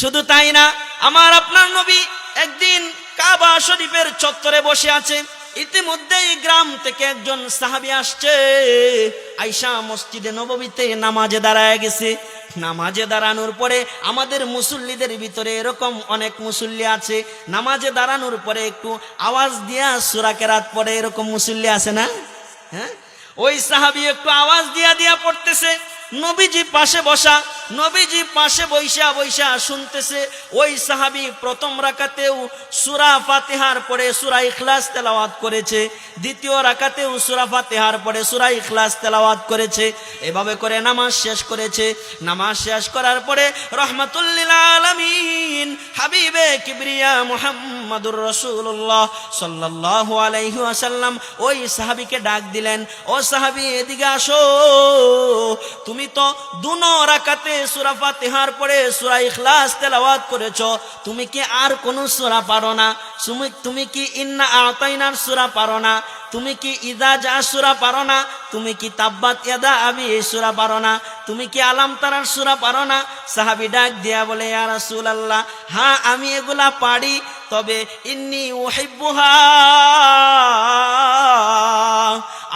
শুধু তাই না, আমার আপনার নবী একদিন কাবা শরীফের চত্বরে বসে আছে। ইতিমধ্যেই গ্রাম থেকে একজন সাহাবি আসছে। আইসা মসজিদে নববীতে নামাজে দাঁড়ায় গেছে। নামাজে দাঁড়ানোর পরে আমাদের মুসল্লিদের ভিতরে এরকম অনেক মুসল্লি আছে। নামাজে দাঁড়ানোর পরে একটু আওয়াজ দিয়া সুরা কেরাত পরে এরকম মুসল্লি আছে না? হ্যাঁ? ওই সাহাবি একটু আওয়াজ দিয়া দিয়া পড়তেছে। নবীজি পাশে বসা, নবীজি পাশে বৈশা বৈশা শুনতেছে, ওই সাহাবি প্রথম রাকাতেও সুরা ফাতেহার পরে সুরা ইখলাস তেলাওয়াত করেছে, দ্বিতীয় রাকাতেও সুরা ফাতেহার পরে সুরা ইখলাস তেলাওয়াত করেছে, এভাবে করে নামাজ শেষ করেছে, নামাজ শেষ করার পরে রহমাতুল্লিল আলামিন, হাবিবে কিবরিয়া মুহাম্মাদুর রসুল্লাহ সাল্লাল্লাহু আলাইহি ওয়াসাল্লাম, ওই সাহাবীকে ডাক দিলেন, ও সাহাবী, এদিকে আসো, তুমি তো দুনো রাকাতে সূরা ফাতিহার পরে সুরা ইখলাস তেলাওয়াত করেছ, তুমি কি আর কোন সুরা পারো না? তুমি তুমি কি ইন্না আতাইনার সুরা পারো না? তুমি কি ইদা যা সুরা পারো না? তুমি কি তাব্বাত ইয়াদা আবি এই সুরা পারো না? তুমি কি আলাম তারার সুরা পারো না? সাহাবি ডাক দিয়া বলে, ইয়া রাসূলুল্লাহ হ্যাঁ আমি এগুলা পারি, তবে ইন্নি উহিব্বুহা,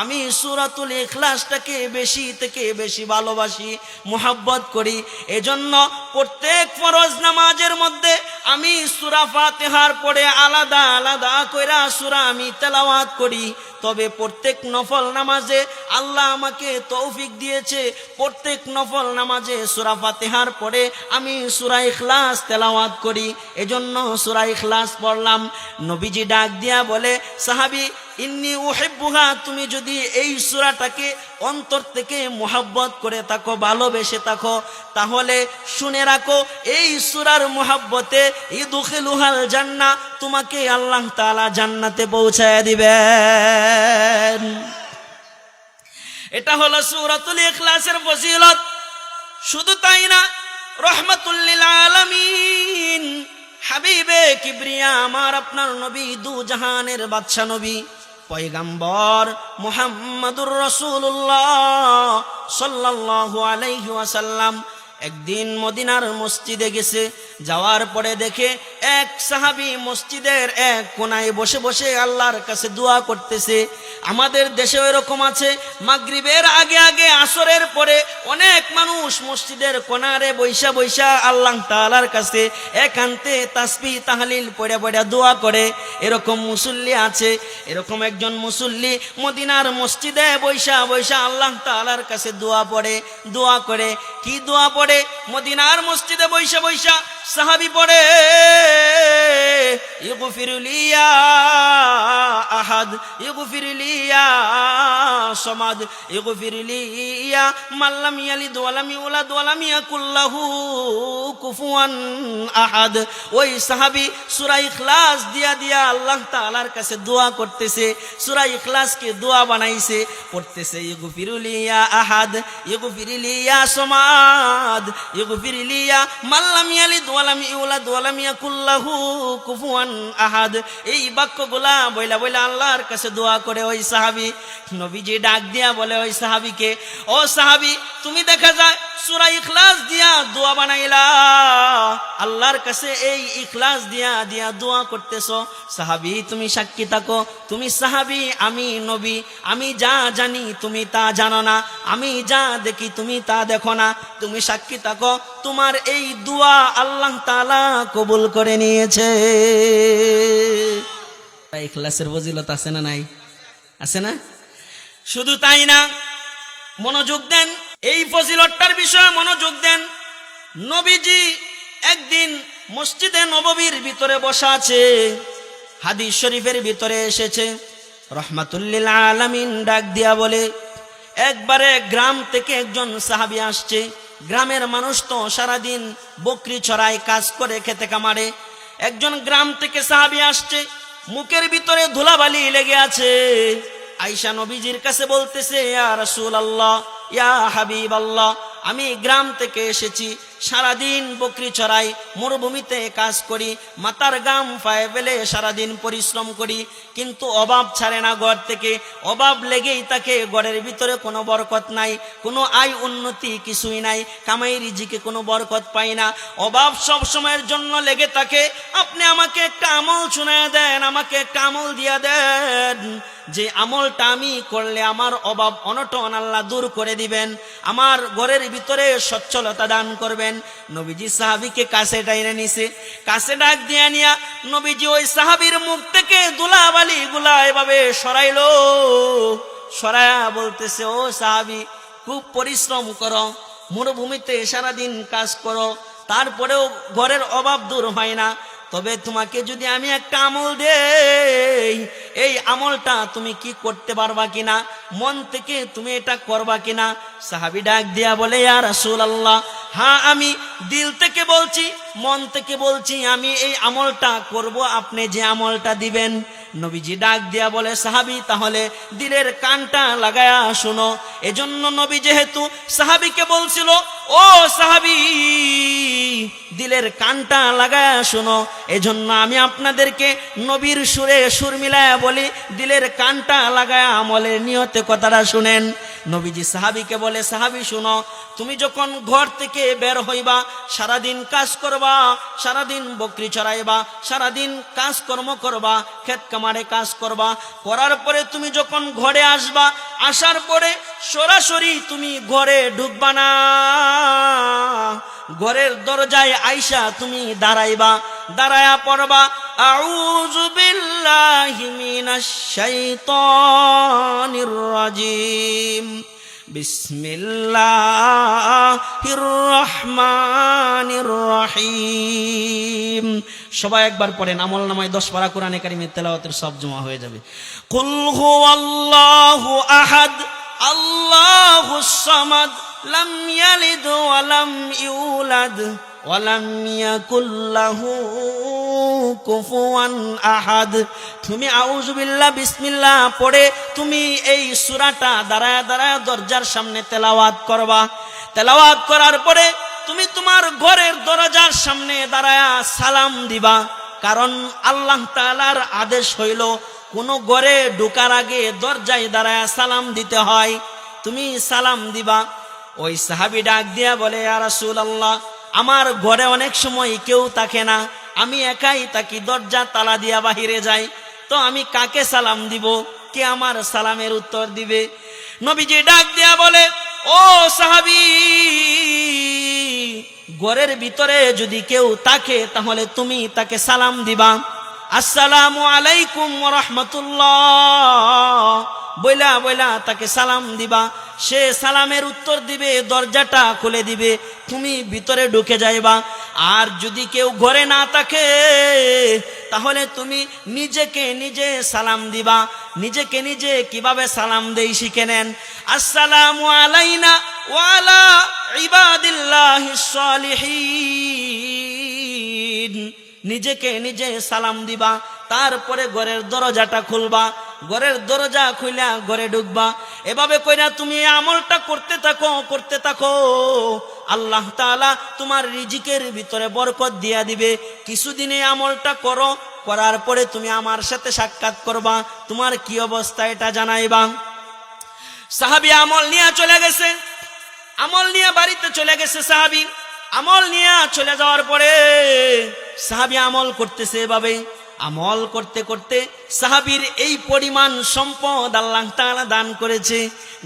আমি সুরাতুল ইখলাসটাকে বেশি থেকে বেশি ভালোবাসি, মোহাব্বত করি। এজন্য প্রত্যেক ফরজ নামাজের মধ্যে আমি সুরা ফাতেহার পরে আলাদা আলাদা কইরা সুরা আমি তেলাওয়াত করি। তবে প্রত্যেক নফল নামাজে আল্লাহ আমাকে তৌফিক দিয়েছে। প্রত্যেক নফল নামাজে সুরা ফাতেহার পরে আমি সুরা ইখলাস তেলাওয়াত করি। এজন্য সুরা ইখলাস পড়লাম। নবীজি ডাক দিয়া বলে, সাহাবি ইন্নি উহিব্বুহা, তুমি যদি এই সূরাটাকে অন্তর থেকে মোহাব্বত করে থাকো, ভালোবেসে থাকো, তাহলে শুনে রাখো, এই সূরার মোহাব্বতে ইদুখিলুহাল জান্না তোমাকে আল্লাহ তাআলা জান্নাতে পৌঁছায় দিবেন। এটা হলো সূরাতুল ইখলাসের ফজিলত। শুধু তাই না রহমাতুল্লিল আলামিন হাবিবে কিবরিয়া, আমার আপনার নবী, দু জাহানের বাদশা নবী, পয়গাম্বর মোহাম্মদুর রসুল্লাহ সাল্লাহ আলাইহাসাল্লাম একদিন মদিনার মসজিদে গেছে, যাওয়ার পরে দেখে এক সাহাবী মসজিদের এক কোনায় বসে বসে আল্লাহর কাছে দোয়া করতেছে। আমাদের দেশেও এরকম আছে, মাগরিবের আগে আগে আসরের পরে অনেক মানুষ মসজিদের কোনারে বৈশা বৈশা আল্লাহ তাআলার কাছে একান্তে তাসবি তাহালিল পড়ে পড়ে দোয়া করে। এরকম মুসল্লি আছে, এরকম একজন মুসল্লি মদিনার মসজিদে বৈশা বৈশা আল্লাহ তাআলার কাছে দোয়া পড়ে, দোয়া করে। কি দোয়া পড়ে? মদিনার মসজিদে বৈশা বৈশা সাহাবি পড়ে। ইগফিরুলিয়া আহাদ ইগফিরুলিয়া সমাদ ইগফিরুলিয়া মাল্লাম ইয়ালিদ ওয়ালাম ইউলাদ ইয়াকুল্লাহু কুফুয়ান আহাদ। ওই সাহাবী সূরা ইখলাস দিয়া দিয়া আল্লাহ তাআলার কাছে দোয়া করতেছে, সূরা দোয়া বানাইছে আহাদ সমাদ মাল্লাম ইয়াকুল্লাহু কুফুয়ান আহাদ। এই বাক্যগুলা বইলা বইলা আল্লাহর কাছে দোয়া করে ওই সাহাবী। নবীজি ডাক দিয়া বলে ওই সাহাবীকে, ও সাহাবী, তুমি দেখা যায় সূরা ইখলাস দিয়া দোয়া বানাইলা। আল্লাহর কাছে এই ইখলাস দিয়া দিয়া দোয়া করতেছো। সাহাবী, তুমি সাক্ষী থাকো। তুমি সাহাবী, আমি নবী। আমি যা জানি তুমি তা জানো না। আমি যা দেখি তুমি তা দেখো না। তুমি সাক্ষী থাকো। তোমার এই দোয়া আল্লাহ তাআলা কবুল করে নিয়েছে। ইখলাসের ফজিলত আছে না নাই? আছে না? শুধু তাই না, মনোযোগ দেন। এই ফজিলতটার বিষয়ে মনোযোগ দেন। নবীজি একদিন মসজিদে নববীর ভিতরে বসা আছে, হাদিস শরীফের ভিতরে এসেছে। রহমাতুল্লিল আলামিন ডাক দিয়া বলে, একবারে গ্রাম থেকে একজন সাহাবী আসছে। গ্রামের মানুষ তো সারাদিন বকরি ছড়ায় কাজ করে খেতে কামারে। একজন গ্রাম থেকে সাহাবি আসছে, মুখের ভিতরে ধুলাবালি লেগে আছে। আইসা নবীজির কাছে বলতেছে রসুল রাসূলুল্লাহ, ইয়া হাবিব আল্লাহ আমি গ্রাম থেকে এসেছি সারাদিন বকরি চড়াই, মরুভূমিতে কাজ করি, মাতার গাম পায়ে ফেলে সারাদিন পরিশ্রম করি। কিন্তু অভাব ছাড়ে না ঘর থেকে। অভাব লেগেই তাকে ঘরের ভিতরে কোনো বরকত নাই, কোনো আয় উন্নতি কিছুই নাই, কামাই রিজিকে কোনো বরকত পাই না। অভাব সব সময়ের জন্য লেগে থাকে। আপনি আমাকে একটা আমল শুনায় দেন, আমাকে একটা আমল দিয়া দেন। যে আমলটা আমি করলে আমার অভাব অনটন আল্লাহ দূর করে দিবেন। আমার ঘরের ভিতরে সচ্ছলতা দান করবেন। নবীজি সাহাবিকে কাছে ডাইনে নিছে। কাছে ডাক দিয়া নিয়া নবীজি ওই সাহাবির মুখ থেকে দুলাবালি গুলা এভাবে সরাইল। সরায়া বলতেছে, ও সাহাবি, খুব পরিশ্রম করো, মরুভূমিতে সারাদিন কাজ করো, তারপরেও ঘরের অভাব দূর হয় না। তবে তোমাকে যদি আমি একটা আমল দেই, এই আমলটা তুমি কি করতে পারবা কিনা, মন থেকে তুমি এটা করবা কিনা, সাহাবি ডাক দিয়া বলে আর রাসূল আল্লাহ হ্যাঁ আমি দিল থেকে বলছি, মন থেকে বলছি, আমি এই আমলটা করব, আপনি যে আমলটা দিবেন। নবীজি ডাক দিয়া বলে, সাহাবি, তাহলে দিলের কানটা লাগায়া শোনো। এজন্য নবী যেহেতু সাহাবিকে বলছিল, ও সাহাবি দিলের কানটা লাগায়া শোনো। এজন্য আমি আপনাদেরকে নবীর সুরে সুর মিলায়া বলি, দিলের কানটা লাগায়া আমলের নিয়তে কথাটা শুনেন। নবীজি সাহাবিকে বলে, সাহাবি, শুনো, তুমি যখন ঘর থেকে বের হইবা, সারাদিন কাজ করবা, সারাদিন বকরি চড়াইবা, সারাদিন কাজকর্ম করবা, ক্ষেত কামারে কাজ করবা, করার পরে তুমি যখন ঘরে আসবা, আসার পরে সরাসরি তুমি ঘরে ঢুকবা না। ঘরের দরজায় আইসা তুমি দাঁড়াইবা, দাঁড়ায়া পড়বা। আউযু বিল্লাহি মিনাশ শাইতানির রাজিম। বিসমিল্লাহির রহমানির রহিম। সবাই একবার পড়েন, আমল নামায় দশ পারা কোরআনে কারিমের তেলাওয়াতের সব জমা হয়ে যাবে। কুল হুয়াল্লাহু আহাদ আল্লাহুস সামাদ। ওয়া লাম ইউলাদ ওয়া লাম ইয়াকুল লাহু কুফুয়ান আহাদ। তুমি আউযুবিল্লাহ বিসমিল্লাহ পড়ে তুমি এই সূরাটা দাঁড়ায় দাঁড়ায় দরজার সামনে তেলাওয়াত করবা। তেলাওয়াত করার পরে তুমি তোমার ঘরের দরজার সামনে দাঁড়ায়া সালাম দিবা। কারণ আল্লাহ তাআলার আদেশ হইল, কোন ঘরে ঢোকার আগে দরজায় দাঁড়ায় সালাম দিতে হয়। তুমি সালাম দিবা। ওই সাহাবি ডাক দিয়া বলে আর আল্লাহ আমার ঘরে অনেক সময় কেউ থাকে না। আমি একাই তাকি দরজা তালা দিয়া বাহিরে যাই। তো আমি কাকে সালাম দিব? কে আমার সালামের উত্তর দিবে? নবীজি ডাক দিয়া বলে, ও সাহাবি, ঘরের ভিতরে যদি কেউ তাকে তাহলে তুমি তাকে সালাম দিবা। আসসালামু আলাইকুম রহমতুল্লাহ। বইলা বইলা তাকে সালাম দিবা। সে সালামের উত্তর দিবে, দরজাটা খুলে দিবে, তুমি ভিতরে ঢুকে যাইবা। আর যদি কেউ ঘরে না থাকে, তাহলে তুমি নিজেকে নিজে সালাম দিবা। নিজেকে নিজে কীভাবে সালাম দেই শিখে নেন। আসসালামু আলাইনা ওয়ালা ইবাদিল্লাহিস নিজেকে নিজে সালাম দিবা। তারপরে ঘরের দরজাটা খুলবা, ঘরের দরজা খুইলা ঘরে ঢুকবা। এভাবে কইরা তুমি আমলটা করতে থাকো করতে থাকো। আল্লাহ তাআলা তোমার রিজিকের ভিতরে বরকত দিয়া দিবে। কিছুদিনে আমলটা করো, করার পরে তুমি আমার সাথে সাক্ষাৎ করবা। তোমার কি অবস্থা এটা জানাইবা। সাহাবি আমল নিয়ে চলে গেছে। আমল নিয়ে বাড়িতে চলে গেছে সাহাবি। আমল নিয়ে চলে যাওয়ার পরে সাহাবি আমল করতেছে এভাবে আমল করতে করতে সাহাবির এই পরিমাণ সম্পদ আল্লাহ তাআলা দান করেছে।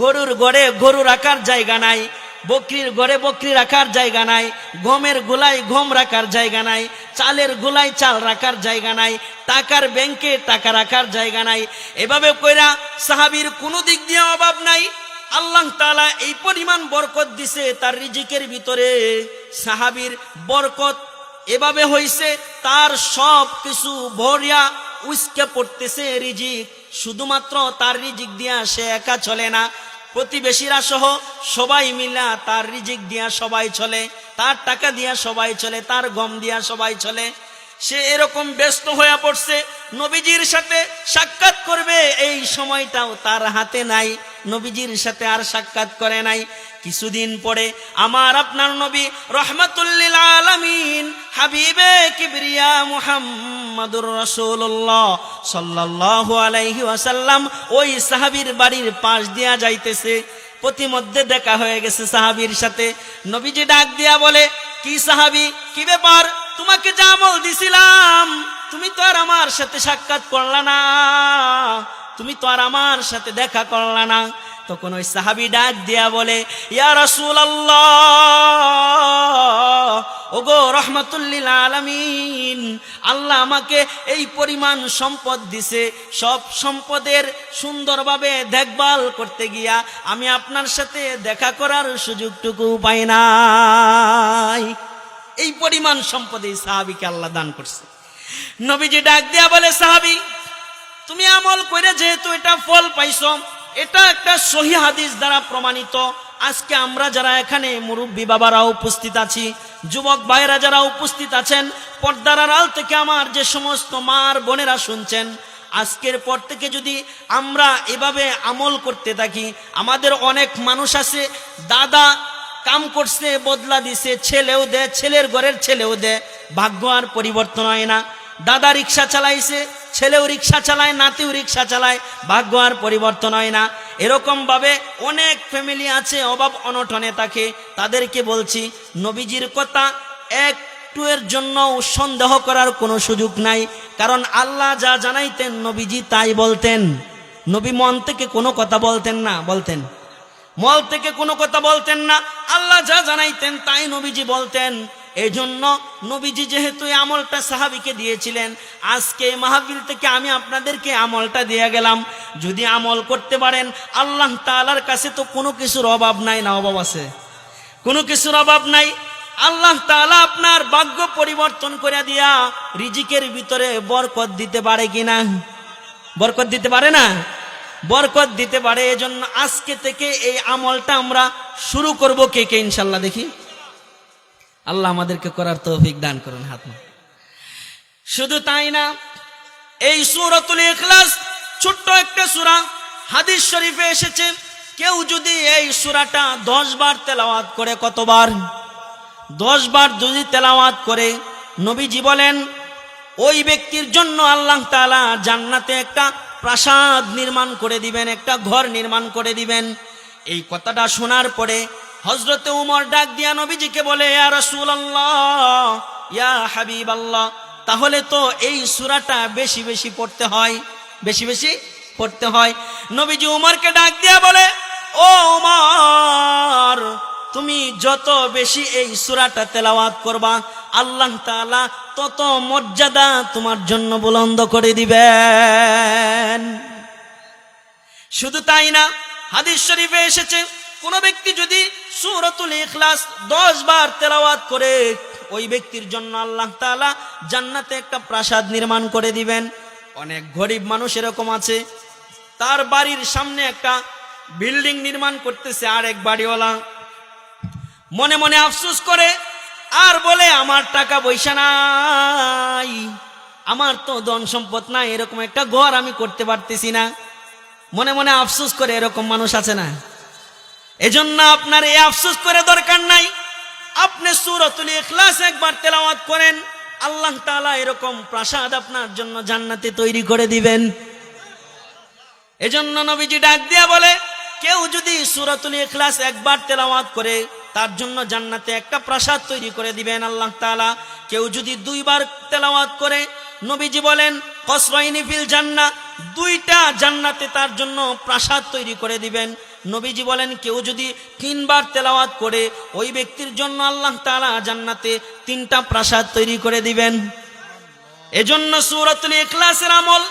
গরুর গড়ে গরু রাখার জায়গা নাই, বকরির গড়ে বকরি রাখার জায়গা নাই, গমের গোলায় গম রাখার জায়গা নাই, চালের গোলায় চাল রাখার জায়গা নাই, টাকার ব্যাংকে টাকা রাখার জায়গা নাই। এভাবে কইরা সাহাবির কোনো দিক দিয়ে অভাব নাই। আল্লাহ তালা এই পরিমাণ বরকত দিছে তার রিজিকের ভিতরে। সাহাবির বরকত এভাবে হইছে, তার সব কিছু ভরিয়া উস্কে পড়তেছে রিজিক। শুধুমাত্র তার রিজিক দিয়া সে একা চলে না, প্রতিবেশীরা সহ সবাই মিলা তার রিজিক দিয়া সবাই চলে, তার টাকা দিয়া সবাই চলে, তার গম দিয়া সবাই চলে। সে এরকম ব্যস্ত হয়ে পড়ছে, নবীজির সাথে সাক্ষাৎ করবে, এই সময়টাও তার হাতে নাই, নবীজির সাথে আর সাক্ষাৎ করে নাই। কিছুদিন পরে আমার আপনার নবী রহমাতুল্লিল আলামিন, হাবিবে কিবরিয়া মুহাম্মাদুর রাসূলুল্লাহ সাল্লাল্লাহু আলাইহি ওয়াসাল্লাম ওই সাহাবীর বাড়ির পাশ দিয়া যাইতেছে। প্রতিমধ্যে দেখা হয়ে গেছে সাহাবীর সাথে। নবীজি ডাক দিয়া বলে, কি সাহাবী, কি ব্যাপার? তোমাকে যা আমল দিছিলাম, তুমি তো আর আমার সাথে সাক্ষাৎ করলা না। তুমি তো আর আমার সাথে দেখা করলা না। তখন ওই সাহাবি ডাক দিয়া বলে, ইয়া রসুল ওগো রহমতুল্লিল আলমিন, আল্লাহ আমাকে এই পরিমাণ সম্পদ দিছে। সব সম্পদের সুন্দরভাবে দেখভাল করতে গিয়া আমি আপনার সাথে দেখা করার সুযোগটুকু পাই নাই। এই পরিমাণ সম্পদ সাহাবিকে আল্লাহ দান করছে। নবীজি ডাক দিয়া বলে, সাহাবি, তুমি আমল করে যেহেতু এটা ফল পাইছ, এটা একটা সহি হাদিস দ্বারা প্রমাণিত। আজকে আমরা যারা এখানে মুরব্বী বাবারা উপস্থিত আছি, যুবক ভাইরা যারা উপস্থিত আছেন, পর্দার আড়াল থেকে আমার যে সমস্ত মার বোনেরা শুনছেন, আজকের পর থেকে যদি আমরা এভাবে আমল করতে থাকি, আমাদের অনেক মানুষ আছে, দাদা কাম করছে, বদলা দিছে, ছেলেও দে, ছেলের ঘরের ছেলেও দে, ভাগ্য আর পরিবর্তন হয় না। দাদা রিক্সা চালাইছে, ছেলেও রিক্সা চালায়, নাতিও রিক্সা চালায়, ভাগ্য আর পরিবর্তন হয় না। এরকম ভাবে অনেক ফ্যামিলি আছে, অভাব অনটনে থাকে। তাদেরকে বলছি, নবীজির কথা একটু এর জন্য সন্দেহ করার কোনো সুযোগ নাই। কারণ আল্লাহ যা জানাইতেন, নবীজি তাই বলতেন। নবী মন থেকে কোনো কথা বলতেন না, বলতেন মল থেকে কোনো কথা বলতেন না। আল্লাহ যা জানাইতেন তাই নবীজি বলতেন। এই জন্য নবীজি যেহেতু এই আমলটা সাহাবিকে দিয়েছিলেন, আজকে এই মাহফিল থেকে আমি আপনাদেরকে আমলটা দিয়ে গেলাম। যদি আমল করতে পারেন, আল্লাহ তাআলার কাছে তো কোনো কিছুর অভাব নাই না অভাব আছে। কোনো কিছুর অভাব নাই। আল্লাহ তাআলা আপনার ভাগ্য পরিবর্তন করে দিয়া রিজিকের ভিতরে বরকত দিতে পারে কিনা? বরকত দিতে পারে না? বরকত দিতে পারে, এজন্য আজকে থেকে এই আমলটা আমরা শুরু করব কে কে, ইনশাল্লাহ দেখি। আল্লাহ আমাদেরকে করার তৌফিক দান করুন হাত শুধু তাই না, এই সুরতুল ইখলাস ছোট্ট একটা সূরা, হাদিস শরীফে এসেছে, কেউ যদি এই সূরাটা দশ বার তেলাওয়াত করে, কতবার? দশ বার যদি তেলাওয়াত করে, নবীজি বলেন, ওই ব্যক্তির জন্য আল্লাহ তাআলা জান্নাতে একটা প্রাসাদ নির্মাণ করে দিবেন, একটা ঘর নির্মাণ করে দিবেন। এই কথাটা শোনার পরে হজরতে উমর ডাক দিয়া নবীজিকে বলে রাসূলুল্লাহ, ইয়া তাহলে তো এই সুরাটা বেশি বেশি পড়তে হয়, বেশি বেশি পড়তে হয়। নবীজি উমরকে ডাক দিয়া বলে, ও উমর তুমি যত বেশি এই সুরাটা তেলাওয়াত করবা, আল্লাহ তাআলা তত মর্যাদা তোমার জন্য বুলন্দ করে দিবেন। শুধু তাই না, হাদিস শরীফে এসেছে, কোন ব্যক্তি যদি সূরাতুল ইখলাস 10 বার তেলাওয়াত করে, ওই ব্যক্তির জন্য আল্লাহ তাআলা জান্নাতে একটা প্রাসাদ নির্মাণ করে দিবেন। অনেক গরিব মানুষ এরকম আছে, তার বাড়ির সামনে একটা বিল্ডিং নির্মাণ করতেছে আর এক বাড়িওয়ালা। মনে মনে আফসুস করে, আর বলে, আমার টাকা পয়সা নাই। আমার তো ধন সম্পদ নাই, এরকম একটা ঘর আমি করতে পারতেছি না। মনে মনে আফসোস করে এরকম মানুষ আছে না? এজন্য আপনার এই আফসুস করে দরকার নাই। আপনি সুরতুল ইখলাস একবার তেলাওয়াত করেন, আল্লাহ তাআলা এরকম প্রাসাদ আপনার জন্য জান্নাতে তৈরি করে দিবেন। এজন্য নবীজি ডাক দিয়া বলে, কেউ যদি সুরাতুল ইখলাস একবার তেলাওয়াত করে তার জন্য জান্নাতে একটা প্রাসাদ তৈরি করে দিবেন আল্লাহ তালা কেউ যদি দুইবার তেলাওয়াত করে, নবীজি বলেন, কসরাইনি ফিল জান্না দুইটা জান্নাতে তার জন্য প্রাসাদ তৈরি করে দিবেন। নবীজি বলেন, কেউ যদি তিনবার তেলাওয়াত করে, ওই ব্যক্তির জন্য আল্লাহ তাআলা জান্নাতে তিনটা প্রাসাদ তৈরি করে দিবেন। এজন্য সুরাতুল ইখলাসের আমল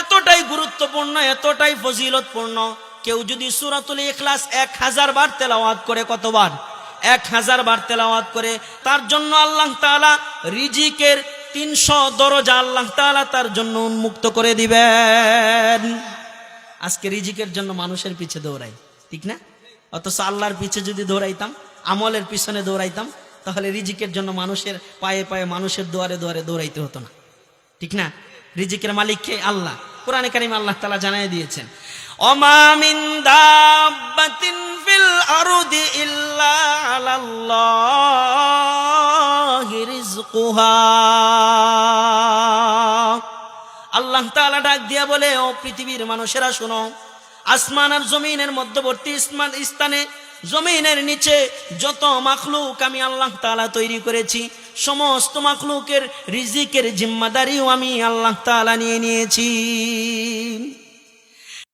এতটাই গুরুত্বপূর্ণ, এতটাই ফজিলতপূর্ণ। কেউ যদি সুরাতুল ইখলাস এক হাজার বার তেলাওয়াত করে কতবার? এক হাজার বার তেলাওয়াত করে, তার জন্য আল্লাহ তাআলা রিজিকের তিনশো দরজা আল্লাহ তাআলা তার জন্য উন্মুক্ত করে দিবেন। আজকে রিজিকের জন্য মানুষের পিছে দৌড়াই, ঠিক না? অথচ আল্লাহর পিছে যদি দৌড়াইতাম, আমলের পিছনে দৌড়াইতাম, তাহলে রিজিকের জন্য মানুষের পায়ে পায়ে, মানুষের দুয়ারে দুয়ারে দৌড়াইতে হতো না, ঠিক না? রিজিকের মালিককে আল্লাহ। কোরআনে কারিম আল্লাহ তালা জানাই দিয়েছেন অমামিন দাব্বাতিন আলাল্লাহি রিজকুহা আল্লাহ তাআলা ডাক দিয়া বলে, ও পৃথিবীর মানুষেরা, শোনো, আসমান আর জমিনের মধ্যবর্তী স্থানে, জমিনের নিচে যত মাখলুক আমি আল্লাহ তাআলা তৈরি করেছি, সমস্ত মাখলুকের রিজিকের জিম্মাদারিও আমি আল্লাহ তাআলা নিয়ে নিয়েছি।